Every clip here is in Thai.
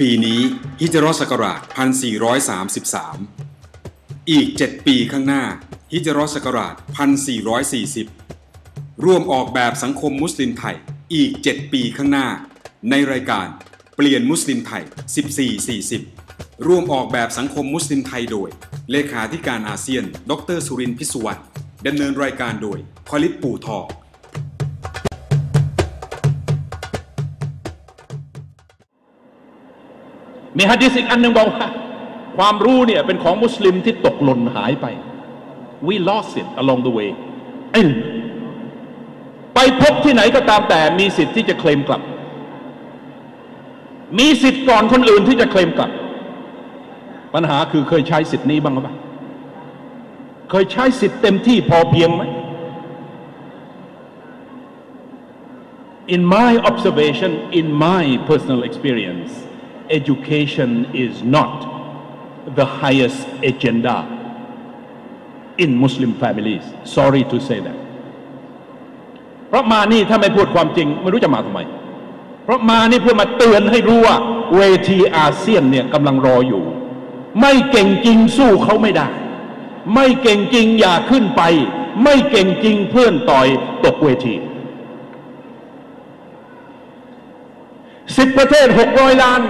ปีนี้ฮิจรัสศักราช 1433 อีก 7 ปีข้างหน้าฮิจรัสศักราช 1440 ร่วมออกแบบสังคมมุสลิมไทยอีก 7 ปีข้างหน้า ในรายการเปลี่ยนมุสลิมไทย 1440 ร่วมออกแบบสังคมมุสลิมไทยโดย เลขาธิการอาเซียน ดรสุรินทร์พิสุวรรณดำเนินรายการโดยคอลิปปู่ทอง มีฮะดิษอีกอันหนึ่งบอกว่าความรู้เนี่ยเป็นของมุสลิมที่ตกหล่นหายไป we lost it along the way อิลไปพบที่ไหนก็ตามแต่มีสิทธิ์ที่จะเคลมกลับ มีสิทธิ์ก่อนคนอื่นที่จะเคลมกลับ ปัญหาคือเคยใช้สิทธิ์นี้บ้างหรือเปล่าเคยใช้สิทธิ์เต็มที่พอเพียงไหม In my observation, in my personal experience, education is not the highest agenda in Muslim families. Sorry to say that. เพราะมานี่ถ้าไม่พูดความจริงไม่รู้จะมาทำไม เพราะมานี่เพื่อมาเตือนให้รู้ว่า เวทีอาเซียนเนี่ยกำลังรออยู่ ไม่เก่งจริงสู้เขาไม่ได้ ไม่เก่งจริงอย่าขึ้นไป ไม่เก่งจริงเพื่อนต่อยตกเวทีสิบประเทศหกร้อยล้าน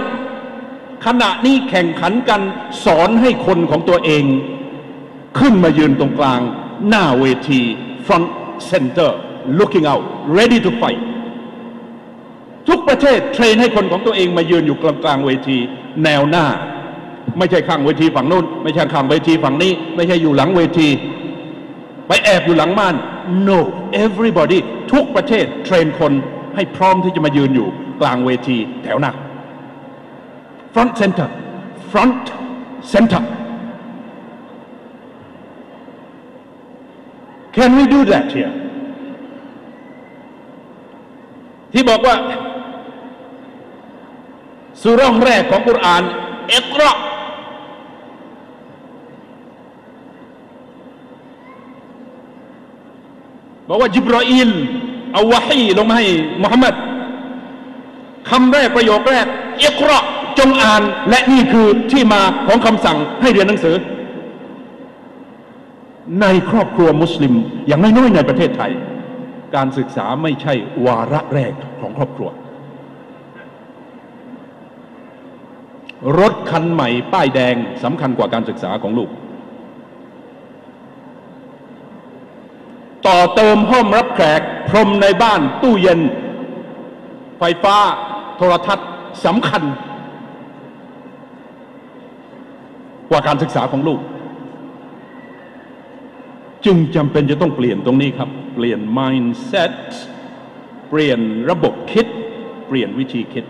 ขณะนี้แข่งขันกันสอนให้คนของตัวเอง ขึ้นมายืนตรงกลาง หน้าเวที front center looking out ready to fight ทุกประเทศเทรนให้คนของตัวเองมายืนอยู่กลางกลางเวที แนวหน้า ไม่ใช่ข้างเวทีฝั่งโน้น ไม่ใช่ข้างเวทีฝั่งนี้ ไม่ใช่อยู่หลังเวที ไปแอบอยู่หลังม่าน no everybody ทุกประเทศเทรนคนให้พร้อมที่จะมายืนอยู่กลางเวทีแถวหน้า front center front center can we do that here ที่บอกว่าสุรองแรกของกุรอานเอกรอบอกว่าจิบรออีลเอาวะฮีลงมาให้มุฮัมมัดคำแรกประโยคแรกเอกรอ จงอ่านและนี่คือที่มาของคำสั่งให้เรียนหนังสือ ในครอบครัวมุสลิม อย่างน้อยๆในประเทศไทย การศึกษาไม่ใช่วาระแรกของครอบครัว รถคันใหม่ป้ายแดงสำคัญกว่าการศึกษาของลูก ต่อเติมห้องรับแขกพรมในบ้านตู้เย็น ไฟฟ้าโทรทัศน์สำคัญ กว่าการศึกษาของลูก จึงจำเป็นจะต้องเปลี่ยนตรงนี้ครับ เปลี่ยน mindset เปลี่ยนระบบคิด เปลี่ยนวิธีคิด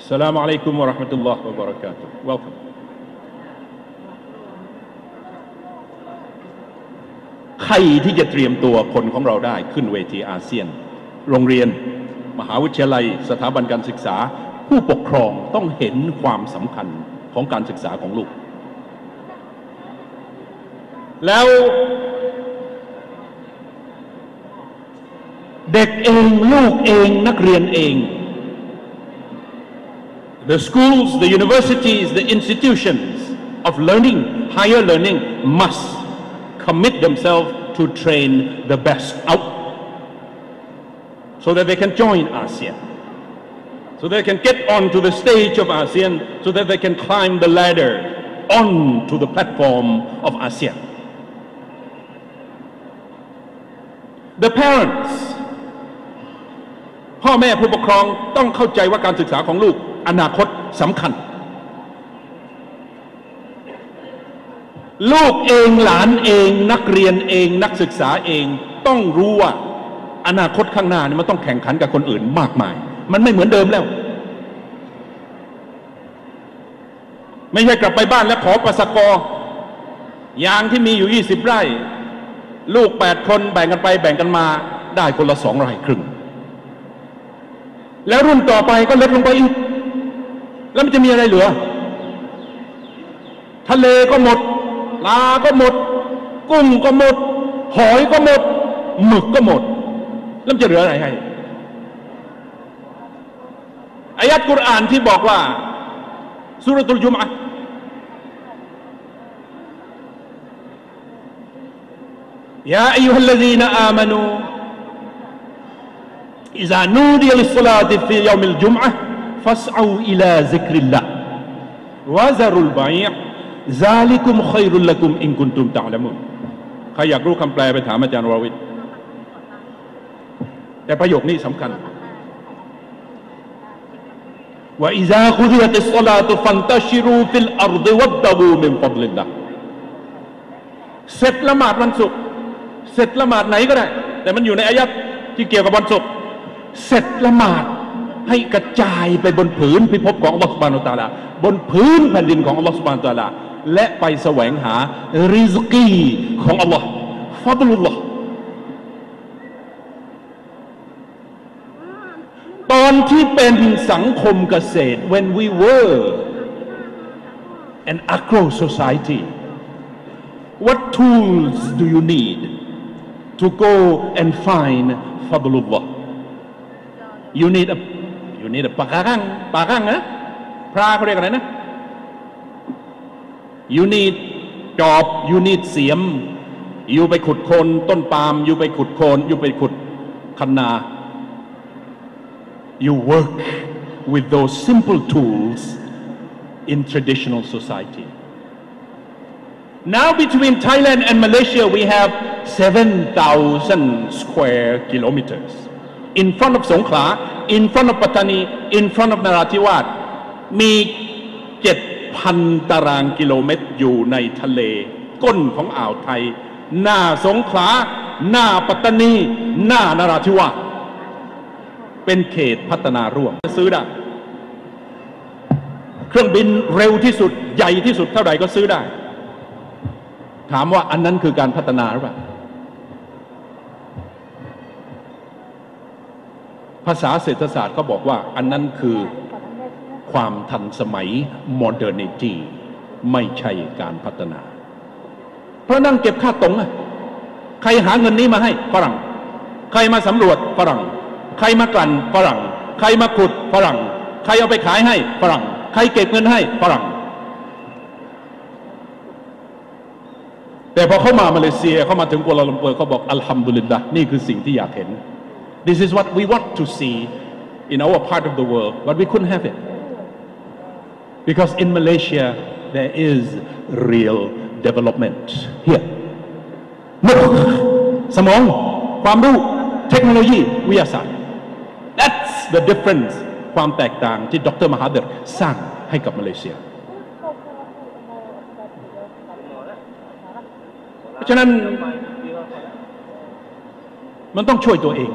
السلام عليكم ورحمة الله وبركاته welcome ใครที่จะเตรียมตัวคนของเราได้ขึ้นเวทีอาเซียน โรงเรียน มหาวิทยาลัย สถาบันการศึกษา ผู้ปกครองต้องเห็นความสำคัญของการศึกษาของลูก แล้วเด็กเองลูกเองนักเรียนเอง the schools the universities the institutions of learning higher learning must commit themselves to train the best out so that they can join ASEAN so they can get onto the stage of ASEAN so that they can climb the ladder onto the platform of ASEAN the parents พ่อแม่ผู้ปกครองต้องเข้าใจว่าการศึกษาของลูกอนาคตสำคัญ ลูกเองหลานเองนักเรียนเองนักศึกษาเองต้องรู้ว่า อนาคตข้างหน้านี่มันต้องแข่งขันกับคนอื่นมากมาย มันไม่เหมือนเดิมแล้ว ไม่ใช่กลับไปบ้านแล้วขอประสกอยางที่มีอยู่ยี่สิบไร่ ลูกแปดคนแบ่งกันไปแบ่งกันมาได้คนละสองไร่ครึ่ง แล้วรุ่นต่อไปก็เลดลงไปอีก แล้วมันจะมีอะไรเหลือ ทะเลก็หมดปลาก็หมด กุ้งก็หมด หอยก็หมดหมึกก็หมด แล้วมันจะเหลืออะไรให้อายัดกุรอานที่บอกว่าสุรตุลจุมอะห์ يا أيها الذين آمنوا إذا نودي للصلاة في يوم الجمعة فاسعوا إلى ذكر الله وذروا البيع ذلكم خير لكم إن كنتم تعلمون ใครอยากรู้คำแปลไปถามอาจารย์วรวิทย์ แต่ประโยคนี้สำคัญว่าอิซาคุดิยติสลาตุฟันตาชิรูฟิลอัรดิวัดดบูมิมฟัดลินดาเสร็จละหมาดวันศุกร์เสร็จละหมาดไหนก็ได้ แต่มันอยู่ในอายัดที่เกี่ยวกับวันศุกร์เสร็จละหมาดให้กระจายไปบนผืนพิภพของอัลลอฮฺสุบานุตาลา บนผืนแผ่นดินของอัลลอฮฺสุบานุตาลา และไปแสวงหาริสกีของอัลลอฮฺฟาดุลลอฮ์ ที่เป็นสังคมเกษตร when we were an agro society what tools do you need to go and find fadlullah you need a you need a ปากกังปากกังนะพระเขาเรียกอะไรนะ you need จอบ you need เสียมอยู่ไปขุดโคนต้นปาล์มอยู่ไปขุดโคนอยู่ไปขุดคันนา you work with those simple tools in traditional society Now between Thailand and Malaysia we have 7,000 square kilometers in front of Songkhla in front of Pattani in front of Narathiwat มี7,000ตารางกิโลเมตรอยู่ในทะเล ก้นของอ่าวไทย หน้าสงขลา หน้าปัตตานี หน้านราธิวาส เป็นเขตพัฒนาร่วมซื้อได้ เครื่องบินเร็วที่สุดใหญ่ที่สุดเท่าไหร่ก็ซื้อได้ ถามว่าอันนั้นคือการพัฒนาหรือเปล่าภาษาเศรษฐศาสตร์เขาบอกว่าอันนั้นคือความทันสมัย modernity ไม่ใช่การพัฒนา เพราะนั่งเก็บค่าตรงอะใครหาเงินนี้มาให้ฝรั่ง ใครมาสำรวจฝรั่ง ใครมากลั่นฝรั่ง ใครมาขุดฝรั่ง ใครเอาไปขายให้ฝรั่ง ใครเก็บเงินให้ฝรั่ง แต่พอเข้ามามาเลเซียเข้ามาถึงกัวลาลัมเปอร์เขาบอกอัลฮัมดุลิลละนี่คือสิ่งที่อยากเห็น This is what we want to see in our part of the world but we couldn't have it because in Malaysia there is real development here มุกสมองความรู้เทคโนโลยีวิทยาศาสตร์ that's the difference ความแตกต่างที่ดรมหาเดรสร้างให้กับมาเลเซีย เพราะฉะนั้นมันต้องช่วยตัวเอง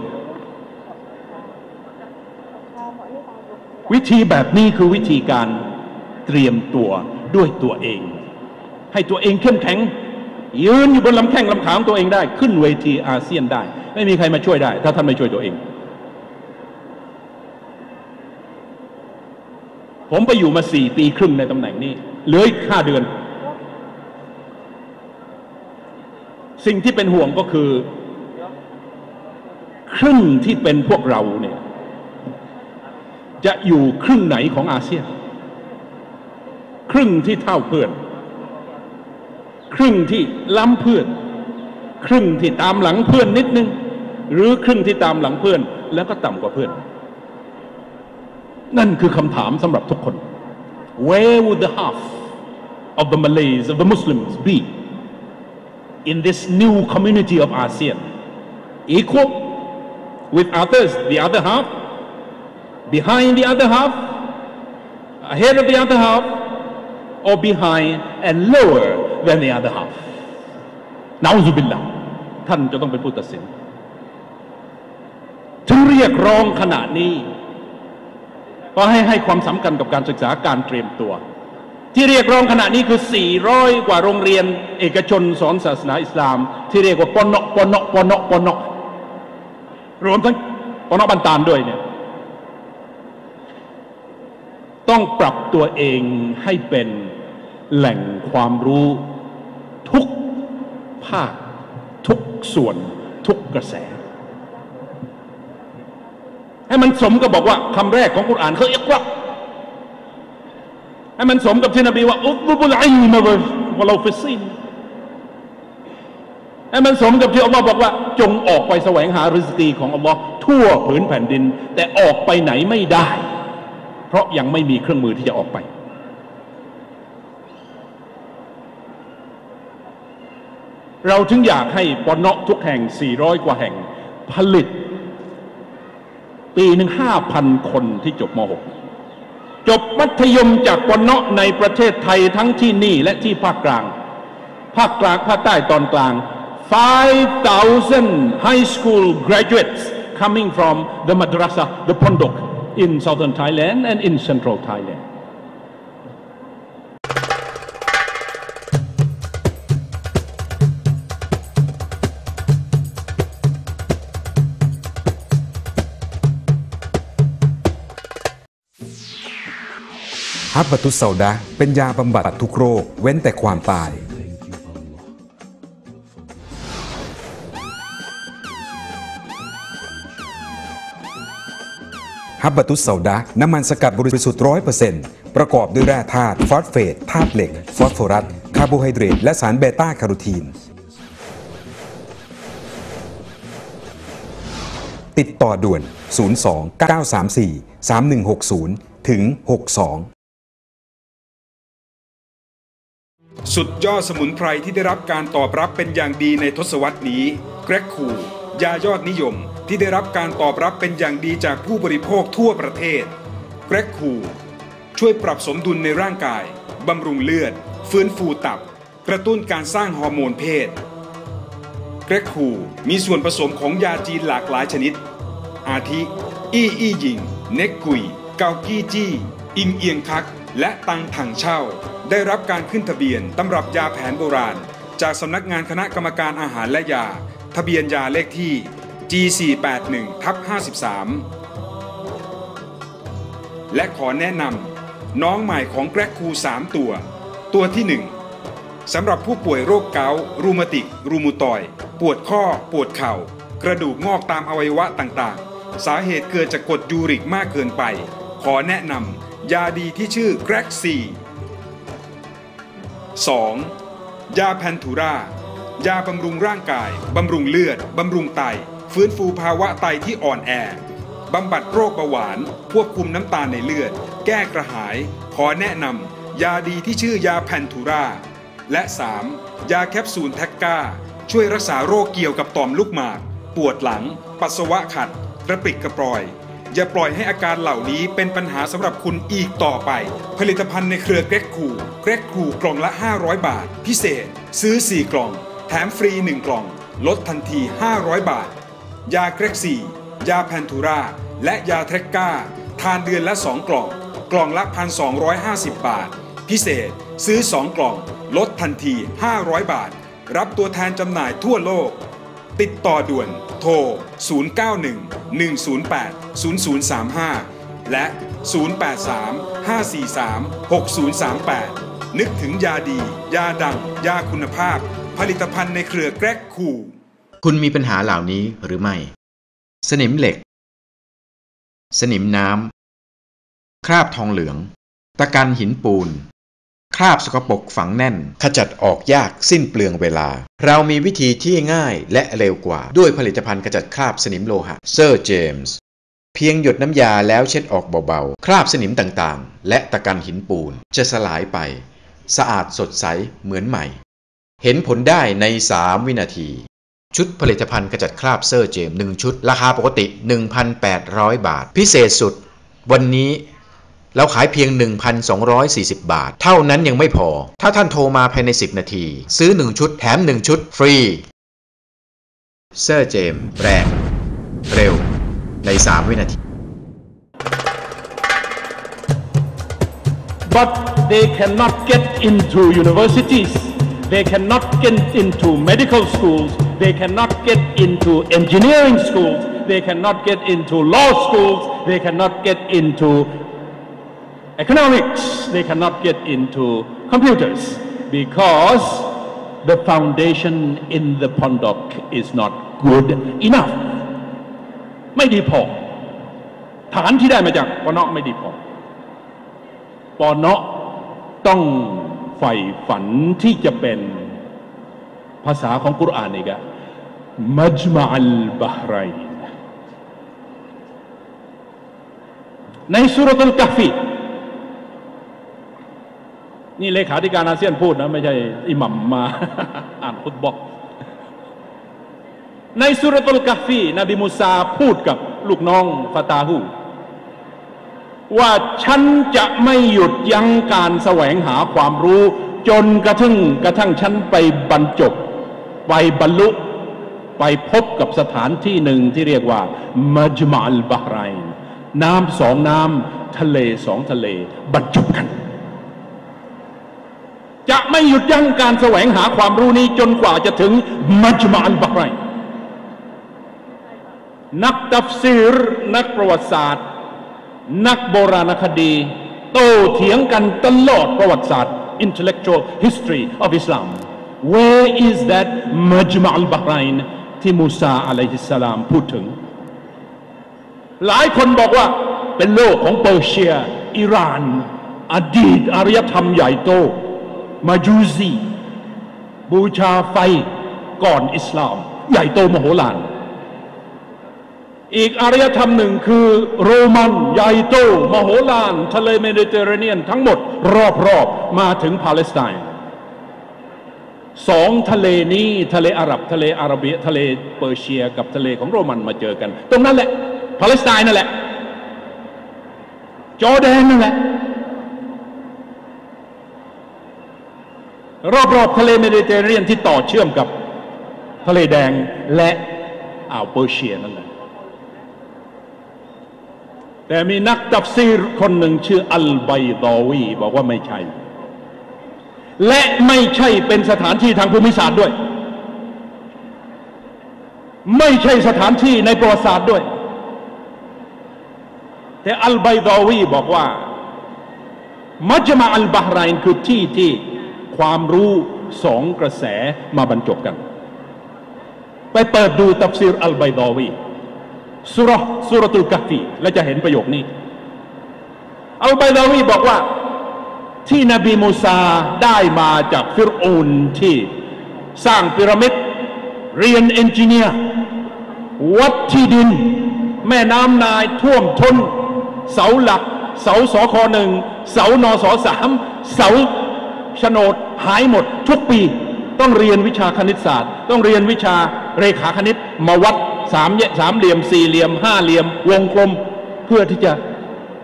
วิธีแบบนี้คือวิธีการเตรียมตัวด้วยตัวเอง ให้ตัวเองเข้มแข็ง ยืนอยู่บนลำแข้งลำขาของตัวเองได้ ขึ้นเวทีอาเซียนได้ ไม่มีใครมาช่วยได้ ถ้าท่านไม่ช่วยตัวเอง ผมไปอยู่มาสี่ปีครึ่งในตำแหน่งนี้เหลืออีกห้าเดือน สิ่งที่เป็นห่วงก็คือ ครึ่งที่เป็นพวกเราเนี่ย จะอยู่ครึ่งไหนของอาเซียน ครึ่งที่เท่าเพื่อน ครึ่งที่ล้ำเพื่อน ครึ่งที่ตามหลังเพื่อนนิดนึง หรือครึ่งที่ตามหลังเพื่อน แล้วก็ต่ำกว่าเพื่อน นั่นคือคำถามสำหรับทุกคน Where would the half of the Malays of the Muslims be in this new community of ASEAN equal with others the other half behind the other half ahead of the other half or behind and lower than the other half นาอุบิลละท่านจะต้องเป็นผู้ตัดสินถึงเรียกร้องขนาดนี้ ก็ให้ให้ความสำคัญกับการศึกษาการเตรียมตัว ที่เรียกร้องขณะนี้คือ 400 กว่าโรงเรียน เอกชนสอนศาสนาอิสลาม ที่เรียกว่าปนปนปนปนรวมทั้งปนบันตานด้วยเนี่ยต้องปรับตัวเองให้เป็นแหล่งความรู้ทุกภาค ทุกส่วน ทุกกระแส ให้มันสมกับอกว่าคำแรกของกุรอานคืออิกราให้มันสมกับที่นบีว่าอุตุบุลอิลมะวะลาฟิซินให้มันสมกับที่อัลลอฮ์บอกว่า จงออกไปแสวงหาริสกีของอัลลอฮ์ทั่วผืนแผ่นดิน แต่ออกไปไหนไม่ได้ เพราะยังไม่มีเครื่องมือที่จะออกไป เราถึงอยากให้ปอนเนาะทุกแห่ง 400 กว่าแห่งผลิต ปีหนึ่งห้าพันคนที่จบม .6 จบมัธยมจากปนเนาะในประเทศไทยทั้งที่นี่และที่ภาคกลาง ภาคกลางภาคใต้ตอนกลาง 5,000 high school graduates coming from the madrasa, the pondok in southern Thailand and in central Thailand. ฮับบัตุสเซาดะเป็นยาบำบัดทุกโรค เว้นแต่ความตาย ฮับบัตุสเซาดะน้ำมันสกัดบริสุทธิ์ร้อยเปอร์เซ็นต์ประกอบด้วยแร่ธาตุฟอสเฟตธาตุเหล็ก ฟอสฟอรัส คาร์โบไฮเดรต และสารเบต้าคโรทีน ติดต่อด่วน 02 934 3160 ถึง 62 สุดยอดสมุนไพรที่ได้รับการตอบรับเป็นอย่างดีในทศวรรษนี้แกรกคูยายอดนิยมที่ได้รับการตอบรับเป็นอย่างดีจากผู้บริโภคทั่วประเทศแกรกคูช่วยปรับสมดุลในร่างกาย บำรุงเลือด ฟื้นฟูตับ กระตุ้นการสร้างฮอร์โมนเพศแกรกคูมีส่วนผสมของยาจีนหลากหลายชนิด อาทิ อี้อี้หยิง เน็กกุย เกากี้จี้ อิงเอียงคัก และตังถังเช่า ได้รับการขึ้นทะเบียนตำรับยาแผนโบราณ จากสำนักงานคณะกรรมการอาหารและยา ทะเบียนยาเลขที่ G481 ทับ53 และขอแนะนำน้องใหม่ของแกรกคู 3 ตัว ตัวที่ 1 สำหรับผู้ป่วยโรคเกาต์รูมาติก รูมูตอย ปวดข้อ ปวดเข่า กระดูกงอกตามอวัยวะต่างๆ สาเหตุเกิดจากกรดยูริกมากเกินไป ขอแนะนำ ยาดีที่ชื่อแกรกซี 2. ยาแพนทูรายาบำรุงร่างกาย บำรุงเลือด บำรุงไต ฟื้นฟูภาวะไตที่อ่อนแอ บำบัดโรคเบาหวาน ควบคุมน้ำตาลในเลือด แก้กระหาย ขอแนะนำยาดีที่ชื่อยาแพนทูรา และ 3. ยาแคปซูลแทกกาช่วยรักษาโรคเกี่ยวกับต่อมลูกหมาก ปวดหลัง ปัสสาวะขัด กระปิกกระปรอย อย่าปล่อยให้อาการเหล่านี้เป็นปัญหาสำหรับคุณอีกต่อไป ผลิตภัณฑ์ในเครือเกรกคูเกรกคูกล่องละ 500 บาท พิเศษ ซื้อ 4 กล่อง แถมฟรี 1 กล่อง ลดทันที 500 บาท ยาเกรกซียาแพนทูรา และยาเทรกกาทานเดือนละ 2 กล่อง กล่องละ 1,250 บาท พิเศษ ซื้อ 2 กล่อง ลดทันที 500 บาท รับตัวแทนจำหน่ายทั่วโลก ติดต่อด่วน โทร 091 108 0035 และ 083 543 6038 นึกถึงยาดี ยาดัง ยาคุณภาพ ผลิตภัณฑ์ในเครือแกรกคูคุณมีปัญหาเหล่านี้หรือไม่ สนิมเหล็ก สนิมน้ำ คราบทองเหลือง ตะกันหินปูน คราบสกปรกฝังแน่น ขจัดออกยากสิ้นเปลืองเวลา เรามีวิธีที่ง่ายและเร็วกว่า ด้วยผลิตภัณฑ์ขจัดคราบสนิมโลหะเซอร์เจมส์เพียงหยดน้ำยาแล้วเช็ดออกเบาๆ คราบสนิมต่างๆ และตะกันหินปูนจะสลายไป สะอาดสดใสเหมือนใหม่ เห็นผลได้ใน 3 วินาที ชุดผลิตภัณฑ์ขจัดคราบเซอร์เจม1ชุด ราคาปกติ 1,800 บาท พิเศษสุด วันนี้ เราขายเพียง 1,240 บาท เท่านั้นยังไม่พอ ถ้าท่านโทรมาภายใน 10 นาที ซื้อ 1 ชุดแถม 1 ชุดฟรีเซอร์เจมแรงเร็ว ใน 3 วินาที but they cannot get into universities. They cannot get into medical schools. They cannot get into engineering schools. They cannot get into law schools. They cannot get into economics. They cannot get into computers because the foundation in the Pondok is not good enough. ไม่ดีพอ ฐานที่ได้มาจากปอนอไม่ดีพอปอนอต้องใฝ่ฝันที่จะเป็นภาษาของกุรอานอีกอะมัจมาอัลบาฮไรนในสุรตุลกาฟี นี่เลขาธิการอาเซียนพูดนะ ไม่ใช่อิหมัมมา อ่านคุตบอกในสุรตุลกาฟีนบีมูซาพูดกับลูกน้องฟาตาหูว่าฉันจะไม่หยุดยั้งการแสวงหาความรู้ จนกระทั่งกระทั่งฉันไปบรรจบ ไปบรรลุ ไปพบกับสถานที่หนึ่งที่เรียกว่ามัจมาอัลบาไรนน้ำสองน้ำทะเลสองทะเล บรรจบกัน จะไม่หยุดยั้งการแสวงหาความรู้นี้จนกว่าจะถึงมัจมาอัลบาฮไรนนักตัฟซีร นักประวัติศาสตร์ นักโบราณคดี โตเถียงกันตลอดประวัติศาสตร์ intellectual history of Islam where is that Majma al-Bahrain ที่มูซาอะลัยฮิสสลามพูดถึง หลายคนบอกว่าเป็นโลกของเปอร์เซีย อิหร่าน อดีตอารยธรรมใหญ่โต มาจูซีบูชาไฟก่อนอิสลาม ใหญ่โตมโหฬารอีกอารยธรรมหนึ่งคือโรมันใหญ่โตมโหฬารทะเลเมดิเตอร์เรเนียนทั้งหมด รอบๆมาถึงปาเลสไตน์สองทะเลนี้ทะเลอาหรับทะเลอาระเบียทะเลเปอร์เซียกับทะเลของโรมันมาเจอกัน ตรงนั้นแหละปาเลสไตน์นั่นแหละ จอร์แดนนั่นแหละ รอบๆทะเลเมดิเตอร์เรเนียนที่ต่อเชื่อมกับทะเลแดงและอ่าวเปอร์เซียนั่นแหละแต่มีนักตัฟซีรคนหนึ่งชื่ออัลไบดอวีบอกว่าไม่ใช่ และไม่ใช่เป็นสถานที่ทางภูมิศาสตร์ด้วย ไม่ใช่สถานที่ในประวัติศาสตร์ด้วย แต่อัลไบดอวีบอกว่ามัจมาอัลบาฮรายนคือที่ที่ ความรู้สองกระแสมาบรรจบกัน ไปเปิดดูตัฟซีรอัลไบดอวีสุรสุรตุลกะฟีและจะเห็นประโยคนี้ อัลไบดาวีบอกว่า ที่นบีมูซาได้มาจากฟิรูนที่สร้างพีระมิดเรียนเอนจิเนียร์วัดที่ดิน แม่น้ำนายท่วมทนเสาหลัก เสาสอคอหนึ่งเสานอสอสามเสาโฉนด หายหมดทุกปี ต้องเรียนวิชาคณิตศาสตร์ ต้องเรียนวิชาเรขาคณิตมาวัดสามสามเหลี่ยมสี่เหลี่ยมห้าเหลี่ยม วงกลม เพื่อที่จะ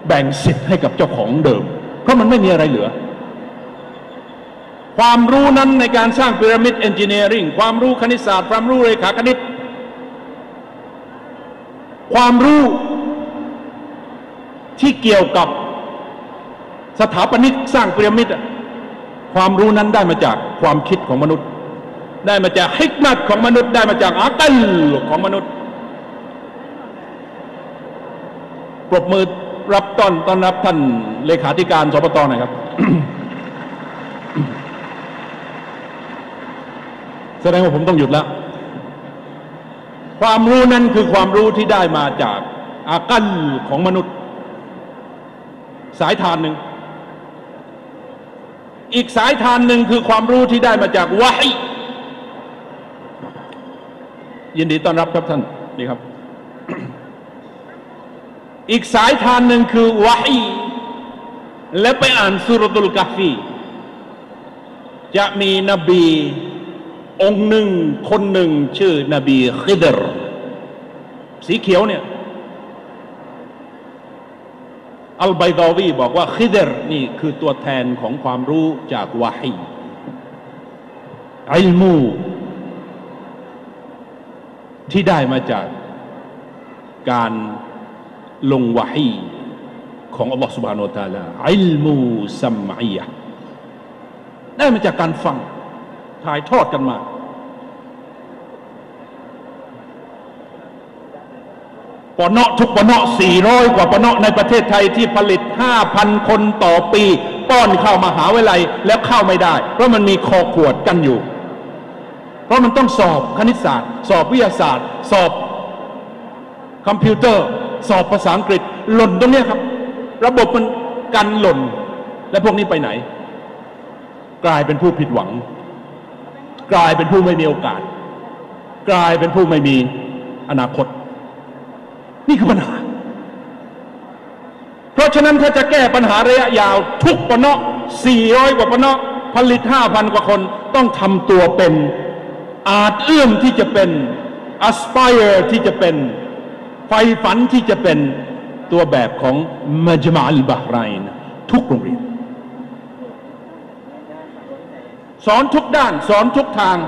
แบ่งสิทธิ์ให้กับเจ้าของเดิม เพราะมันไม่มีอะไรเหลือ ความรู้นั้นในการสร้างพีระมิดเอนจิเนียริงความรู้คณิตศาสตร์ ความรู้เรขาคณิต ความรู้ที่เกี่ยวกับสถาปนิกสร้างพีระมิด ความรู้นั้นได้มาจากความคิดของมนุษย์ ได้มาจากฮิกมัตของมนุษย์ ได้มาจากอาตัลของมนุษย์ ปรบมือรับต้อนต้อนรับท่านเลขาธิการสปตหน่อยครับ แสดงว่าผมต้องหยุดแล้ว ความรู้นั้นคือความรู้ที่ได้มาจากอากัลของมนุษย์ สายทานหนึ่ง อีกสายทานหนึ่งคือความรู้ที่ได้มาจากวะฮียินดีต้อนรับครับท่านนี่ครับ อีกสายทานหนึ่งคือวะฮีและไปอ่านสุรตุลกาฟี จะมีนบี องค์หนึ่งคนหนึ่งชื่อนบีคิดรสีเขียวเนี่ย อัลไบดอวีบอกว่าคิเดรนี่คือตัวแทนของความรู้จากวาฮีอิลมู ที่ได้มาจากการลงวาฮีของอัลลอฮฺสุบฮานาอัลลอฮฺอิลมูสัมมียะได้มาจากการฟังถ่ายทอดกันมา ปอนอทุกปอนอ400 กว่าปอนอในประเทศไทยที่ผลิต 5,000 คนต่อปี ป้อนเข้ามหาวิทยาลัยแล้วเข้าไม่ได้ เพราะมันมีคอขวดกันอยู่ เพราะมันต้องสอบคณิตศาสตร์ สอบวิทยาศาสตร์ สอบคอมพิวเตอร์ สอบภาษาอังกฤษ หล่นตรงนี้ครับ ระบบมันกันหล่น และพวกนี้ไปไหน กลายเป็นผู้ผิดหวัง กลายเป็นผู้ไม่มีโอกาส กลายเป็นผู้ไม่มีอนาคต นี่คือปัญหา เพราะฉะนั้นถ้าจะแก้ปัญหาระยะยาว ทุกปนอะ400 กว่าปนอะผลิต 5,000 กว่าคนต้องทำตัวเป็น อาจเอื้อมที่จะเป็น aspire ที่จะเป็นไฟฝันที่จะเป็นตัวแบบของมัจมาลบาฮ์ไรน์ทุกโรงเรียน สอนทุกด้าน สอนทุกทาง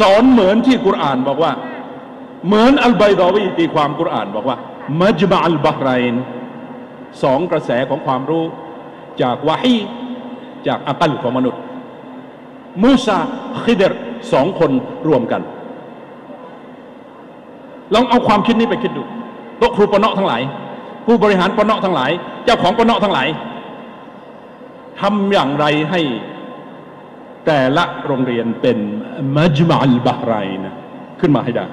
สอนเหมือนที่กุรอานบอกว่า เหมือนอัลไบดอวีตีความกุรอานบอกว่ามัจมาอัลบาฮ์ไรน์สองกระแสของความรู้ จากวะฮีจากอักัลของมนุษย์ มูซาคิดรสองคนรวมกัน ลองเอาความคิดนี้ไปคิดดูโต๊ะครูปนอะทั้งหลาย ผู้บริหารปนอะทั้งหลาย เจ้าของปนอะทั้งหลายทำอย่างไรให้แต่ละโรงเรียนเป็นมัจมาอัลบาฮ์ไรนะขึ้นมาให้ได้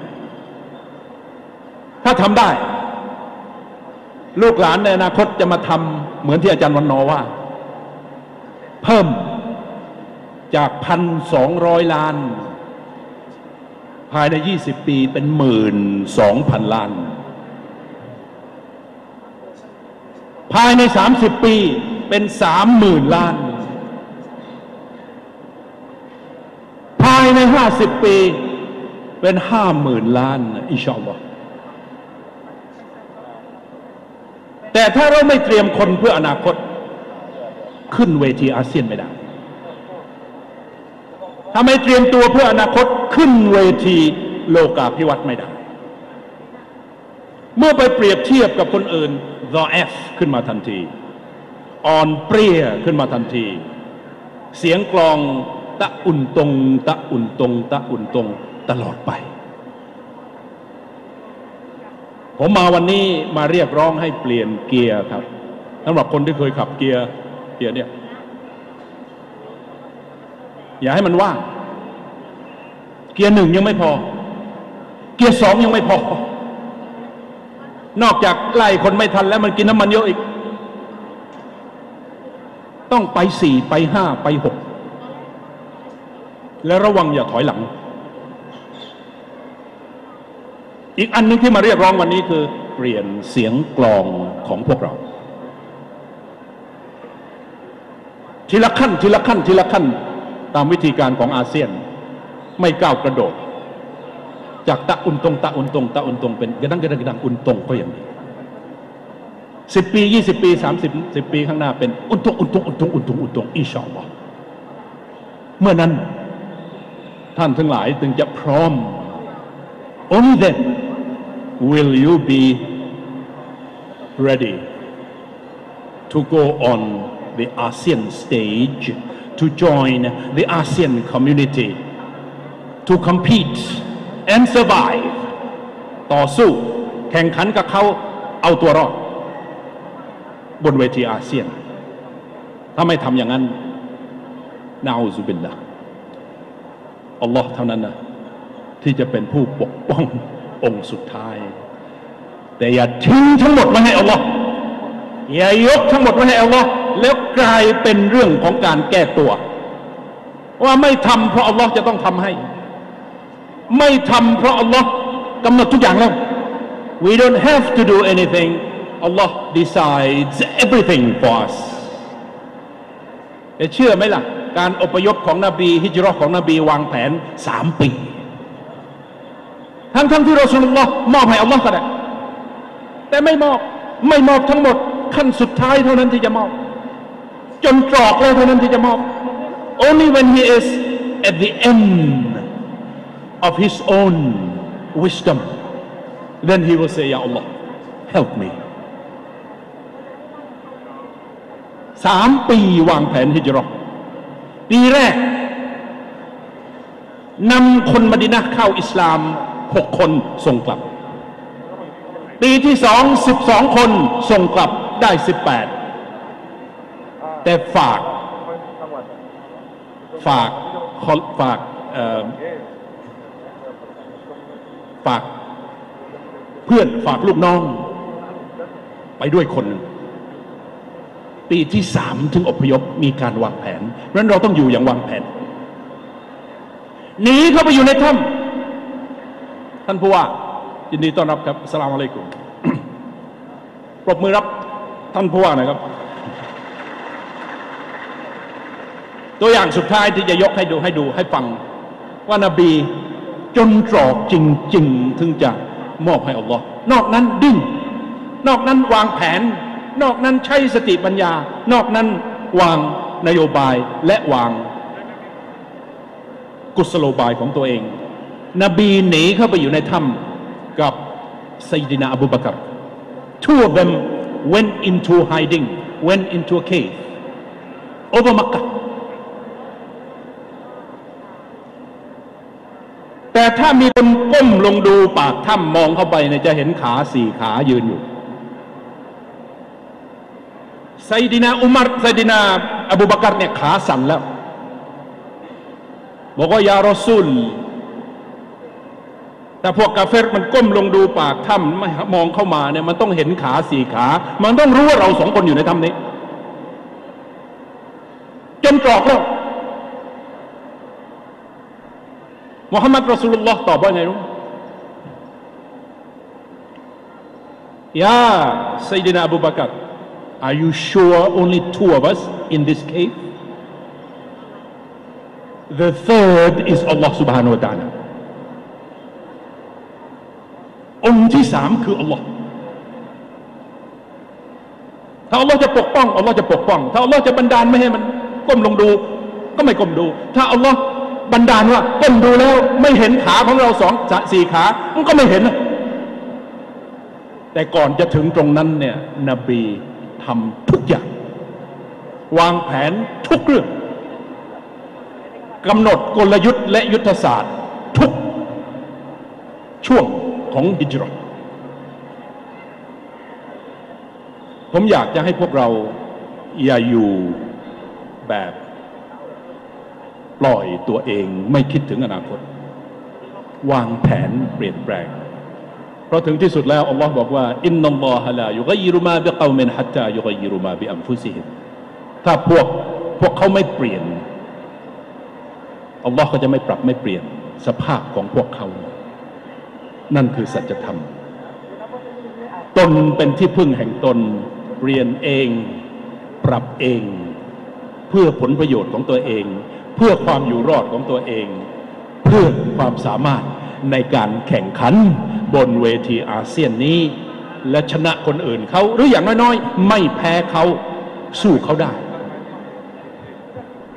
ถ้าทำได้ ลูกหลานในอนาคตจะมาทำเหมือนที่อาจารย์วันนอว่า เพิ่มจากพันสองร้อยล้าน ภายในยี่สิบปีเป็นหมื่นสองพันล้าน ภายในสามสิบปีเป็นสามหมื่นล้าน ภายในห้าสิบปีเป็นห้าหมื่นล้านอิชอัลลอฮ์ แต่ถ้าเราไม่เตรียมคนเพื่ออนาคต ขึ้นเวทีอาเซียนไม่ได้ถ้าไม่เตรียมตัวเพื่ออนาคตขึ้นเวทีโลกาภิวัตน์ไม่ได้ เมื่อไปเปรียบเทียบกับคนอื่น the F ขึ้นมาทันทีอ่อนเปรี้ยขึ้นมาทันที เสียงกลองตะอุ่นตรง ตะอุ่นตรง ตะอุ่นตรงตลอดไป ผมมาวันนี้มาเรียกร้องให้เปลี่ยนเกียร์ครับสำหรับคนที่เคยขับเกียร์เกียร์เนี่ย อย่าให้มันว่าง เกียร์หนึ่งยังไม่พอ เกียร์สองยังไม่พอ นอกจากไล่คนไม่ทันแล้วมันกินน้ำมันเยอะอีก ต้องไปสี่ไปห้าไปหกและระวังอย่าถอยหลัง อีกอันหนึงที่มาเรียกร้องวันนี้คือ เปลี่ยนเสียงกลองของพวกเรา ทีละขั้นทีละขั้นทีละขั้นตามวิธีการของอาเซียน ไม่ก้าวกระโดด จากตะอุนตรงตะอุนตรงตะอุนตรงเป็นกระดังกระดังกระดังอุนตรงก็ยังดีสิบปียี่สิบปีสามสิบสิบปีข้างหน้าเป็นอุนตรงอุนตรงอุนตรงอุนตรงอุนตรงอิชอัลลอฮ์เมื่อนั้นท่านทั้งหลายจึงจะพร้อม only then will you be ready to go on the ASEAN stage to join the ASEAN community to compete and survive ต่อสู้แข่งขันกับเขาเอาตัวรอดบนเวทีอาเซียน ถ้าไม่ทำอย่างนั้นนาอูซุบิลละอัลลอฮ์เท่านั้นนะที่จะเป็นผู้ปกป้ององค์สุดท้าย แต่อย่าทิ้งทั้งหมดไว้ให้อัลลอฮ์อย่ายกทั้งหมดไว้ให้อัลลอฮ์แล้วกลายเป็นเรื่องของการแก้ตัว ว่าไม่ทำเพราะอัลลอฮ์จะต้องทำให้ ไม่ทำเพราะอัลลอฮ์กำหนดทุกอย่างแล้ว we don't have to do anything Allah decides everything for us เชื่อไหมล่ะ การอพยพของนบี ฮิจรัของนบีวางแผนสามปี ทั้งทั้งที่รอสุลลอฮ์มอบให้อัลลอฮ์ก็ได้ แต่ไม่มอบไม่มอบทั้งหมด ขั้นสุดท้ายเท่านั้นที่จะมอบ จนตรอกแล้วเท่านั้นที่จะมอบ only when he is at the end of his own wisdom then he will say Ya Allah help me สามปีวางแผนฮิจรัปีแรกนำคนมดินะเข้าอิสลามหกคนส่งกลับ ปีที่สองสิบสองคนส่งกลับได้สิบแปดแต่ฝาก ฝากฝากฝากเพื่อนฝากลูกน้อง ไปด้วยคนหนึ่งปีที่สามถึงอพยพมีการวางแผนเพราะฉะนั้นเราต้องอยู่อย่างวางแผนหนีเข้าไปอยู่ในถ้ำท่านผู้ว่า ยินดีต้อนรับครับสลามอะลัยกุมปรบมือรับท่านผู้ว่าหน่อยครับ ตัวอย่างสุดท้ายที่จะยกให้ดูให้ดูให้ฟัง ว่านบีจนตรอกจริง ๆ ถึงจะมอบให้อัลลอฮ์นอกนั้นดิ้นนอกนั้นวางแผน นอกนั้นใช้สติปัญญา นอกนั้นวางนโยบายและวางกุศโลบายของตัวเอง นบีหนีเข้าไปอยู่ในถ้ำ กับไซดินาอบูบากร two of them went into hiding went into a cave over Makkah แต่ถ้ามีคนก้มลงดูปากถ้ำมองเข้าไปเนี่ยจะเห็นขาสี่ขายืนอยู่ไซดินาอุมัรไซดินาอบูบากรเนี่ยขาสั่นแล้ว บอกว่ายารอซูล แต่พวกกาเฟรมันก้มลงดูปากถ้ำมองเข้ามาเนี่ยมันต้องเห็นขาสี่ขา มันต้องรู้ว่าเราสองคนอยู่ในถ้ำนี้ จนตรอกแล้วมุฮัมมัดรอสุลลอฮ์ตอบว่าไงรู้ยาไซดินาอบูบากร Are you sure only two of us in this cave? The third is Allah subhanahu wa ta'ala องค์ที่สามคืออัลลอฮ์ถ้าอัลลอฮ์จะปกป้องอัลลอฮ์จะปกป้อง ถ้าอัลลอฮ์จะบันดาลไม่ให้มันก้มลงดู ก็ไม่ก้มดู ถ้าอัลลอฮ์บันดาลว่าก้มดูแล้ว ไม่เห็นขาของเราสองสี่ขา มันก็ไม่เห็น แต่ก่อนจะถึงตรงนั้นเนี่ย นบีทำทุกอย่าง วางแผนทุกเรื่องกำหนดกลยุทธ์และยุทธศาสตร์ ทุกช่วง ของฮิจรัตผมอยากจะให้พวกเราอย่าอยู่แบบปล่อยตัวเองไม่คิดถึงอนาคต วางแผนเปลี่ยนแปลง เพราะถึงที่สุดแล้ว อัลลอฮ์บอกว่า อินนัลลอฮะลายุกยิรุมาบิกอมินฮัตตายุกยิรุมาบิอัมฟุซิฮิถ้าพวกพวกเขาไม่เปลี่ยนอัลลอฮ์ก็จะไม่ปรับไม่เปลี่ยนสภาพของพวกเขา นั่นคือสัจธรรม ตนเป็นที่พึ่งแห่งตน เรียนเอง ปรับเอง เพื่อผลประโยชน์ของตัวเอง เพื่อความอยู่รอดของตัวเอง เพื่อความสามารถในการแข่งขันบนเวทีอาเซียนนี้ และชนะคนอื่นเขา หรืออย่างน้อยๆ ไม่แพ้เขาสู้เขาได้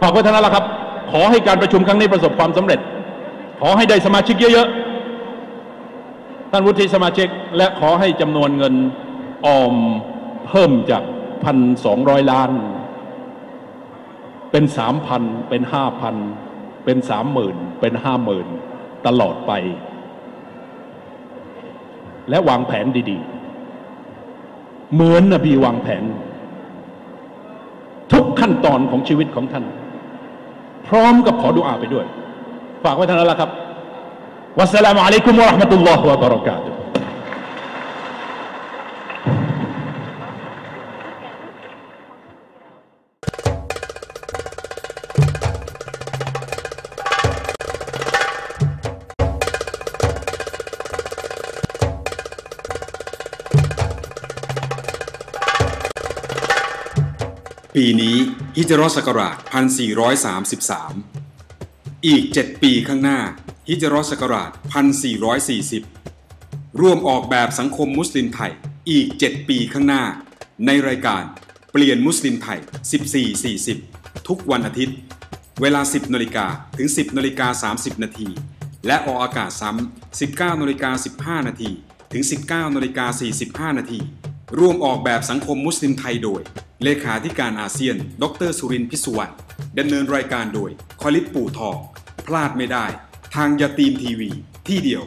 ฝากไว้เท่านั้นแหละครับ ขอให้การประชุมครั้งนี้ประสบความสำเร็จ ขอให้ได้สมาชิกเยอะๆ ท่านวุฒิสมาชิกและขอให้จำนวนเงินออมเพิ่มจากพันสองร้อยล้าน เป็นสามพันเป็นห้าพันเป็นสามหมื่นเป็นห้าหมื่นตลอดไป และวางแผนดีๆ เหมือนนบีวางแผน ทุกขั้นตอนของชีวิตของท่าน พร้อมกับขอดุอาไปด้วย ฝากไว้ท่านแล้วละครับ วัสสลามุอะลัยกุมวะราะห์มะตุลลอฮ์วะบะเราะกาตุปีนี้ฮิจรัสศักราช 1433 อีก 7 ปีข้างหน้า ฮิจรัสศักราช 1440 ร่วมออกแบบสังคมมุสลิมไทยอีก 7 ปีข้างหน้า ในรายการเปลี่ยนมุสลิมไทย 1440 ทุกวันอาทิตย์ เวลา 10นาฬิกาถึง 10นาฬิกา30 นาที และออกอากาศซ้ำ 19นาฬิกา15 นาทีถึง 19นาฬิกา45 นาทีร่วมออกแบบสังคมมุสลิมไทยโดย เลขาธิการอาเซียน ดรสุรินทร์พิสุวรรณดำเนินรายการโดย คอลิปปู่ทอง พลาดไม่ได้ ทางยาตีมทีวีที่เดียว